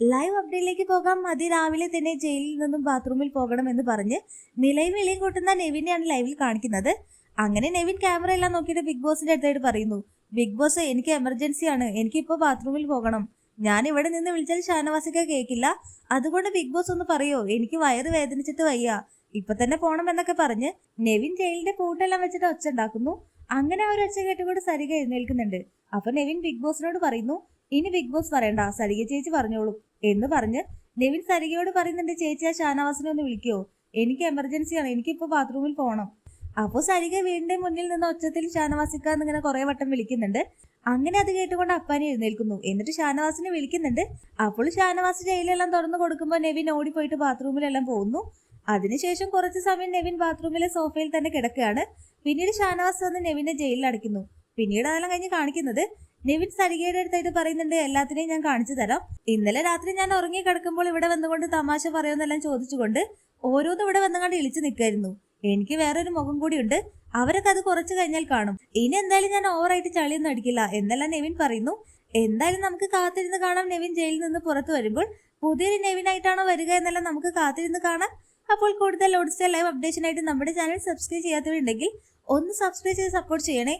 Live അപ്ഡേറ്റിലേക്ക് പോകാം. മതി രാവിലെ തന്നെ ജയിലിൽ നിന്നും ബാത്റൂമിൽ പോകണം എന്ന് പറഞ്ഞ് നിലയിൽ വെളിയും കൂട്ടുന്ന നെവിനെയാണ് ലൈവിൽ കാണിക്കുന്നത്. അങ്ങനെ നെവിൻ ക്യാമറ എല്ലാം നോക്കിയിട്ട് ബിഗ് ബോസിന്റെ അടുത്തായിട്ട് പറയുന്നു. ബിഗ് ബോസ് എനിക്ക് എമർജൻസി ആണ്. എനിക്കിപ്പോ ബാത്റൂമിൽ പോകണം. ഞാൻ ഇവിടെ നിന്ന് വിളിച്ചാൽ ഷാനവാസിക്ക കേൾക്കില്ല അതുകൊണ്ട് ബിഗ് ബോസ് ഒന്ന് പറയോ? എനിക്ക് വയറ് വേദനിച്ചിട്ട് വയ്യ. ഇപ്പൊ തന്നെ പോണം എന്നൊക്കെ പറഞ്ഞ് നെവിൻ ജയിലിന്റെ പൂട്ടെല്ലാം വെച്ചിട്ട് ഒച്ച ഉണ്ടാക്കുന്നു. അങ്ങനെ ആ ഒരു ഒച്ച കേട്ടുകൊണ്ട് സരിക എഴുന്നേൽക്കുന്നുണ്ട്. അപ്പൊ നെവിൻ ബിഗ് ബോസിനോട് പറയുന്നു ഇനി ബിഗ് ബോസ് പറയണ്ട. സരിക ചേച്ചി പറഞ്ഞോളൂ എന്ന് പറഞ്ഞ് നിവിൻ സരികയോട് പറയുന്നുണ്ട് ചേച്ചി ആ ഷാനവാസിനെ ഒന്ന് വിളിക്കോ. എനിക്ക് എമർജൻസിയാണ് എനിക്കിപ്പോ ബാത്റൂമിൽ പോകണം അപ്പോൾ സരിക വീടിന്റെ മുന്നിൽ നിന്ന് ഒച്ചത്തിൽ ഷാനവാസിക്ക എന്നിങ്ങനെ കുറെ വട്ടം വിളിക്കുന്നുണ്ട്. അങ്ങനെ അത് കേട്ടുകൊണ്ട് അപ്പാനി എഴുന്നേൽക്കുന്നു. എന്നിട്ട് ഷാനവാസിനെ വിളിക്കുന്നുണ്ട്. അപ്പോൾ ഷാനവാസ് ജയിലെല്ലാം തുറന്നു കൊടുക്കുമ്പോൾ നെവിൻ ഓടിപ്പോയിട്ട് ബാത്റൂമിലെല്ലാം പോകുന്നു. അതിനുശേഷം കുറച്ച് സമയം നെവിൻ ബാത്റൂമിലെ സോഫയിൽ തന്നെ കിടക്കുകയാണ്. പിന്നീട് ഷാനവാസ് വന്ന് നെവിനെ ജയിലിൽ അടയ്ക്കുന്നു പിന്നീട് അതെല്ലാം കഴിഞ്ഞ് കാണിക്കുന്നത് നെവിൻ സരികയുടെ അടുത്തായിട്ട് പറയുന്നുണ്ട് എല്ലാത്തിനെയും ഞാൻ കാണിച്ചു തരാം. ഇന്നലെ രാത്രി ഞാൻ ഉറങ്ങി കിടക്കുമ്പോൾ ഇവിടെ വന്നുകൊണ്ട് തമാശ പറയുമെന്നെല്ലാം ചോദിച്ചുകൊണ്ട് ഓരോന്നും ഇവിടെ വന്നുകൊണ്ട് ഇളിച്ചു നിൽക്കായിരുന്നു. എനിക്ക് വേറൊരു മുഖം കൂടിയുണ്ട്. അവരൊക്കെ അത് കുറച്ച് കഴിഞ്ഞാൽ കാണും. ഇനി എന്തായാലും ഞാൻ ഓവറായിട്ട് ചളിയൊന്നും അടിക്കില്ല എന്നെല്ലാം നെവിൻ പറയുന്നു. എന്തായാലും നമുക്ക് കാത്തിരുന്ന് കാണാം. നെവിൻ ജയിലിൽ നിന്ന് പുറത്തു വരുമ്പോൾ പുതിയൊരു നെവിനായിട്ടാണോ വരിക എന്നെല്ലാം നമുക്ക് കാത്തിരുന്ന് കാണാം. അപ്പോൾ കൂടുതൽ ലോഡ്സ് ലൈവ് അപ്ഡേഷനായിട്ട് നമ്മുടെ ചാനൽ സബ്സ്ക്രൈബ് ചെയ്യാത്തവരുണ്ടെങ്കിൽ ഒന്ന് സബ്സ്ക്രൈബ് ചെയ്ത് സപ്പോർട്ട് ചെയ്യണേ.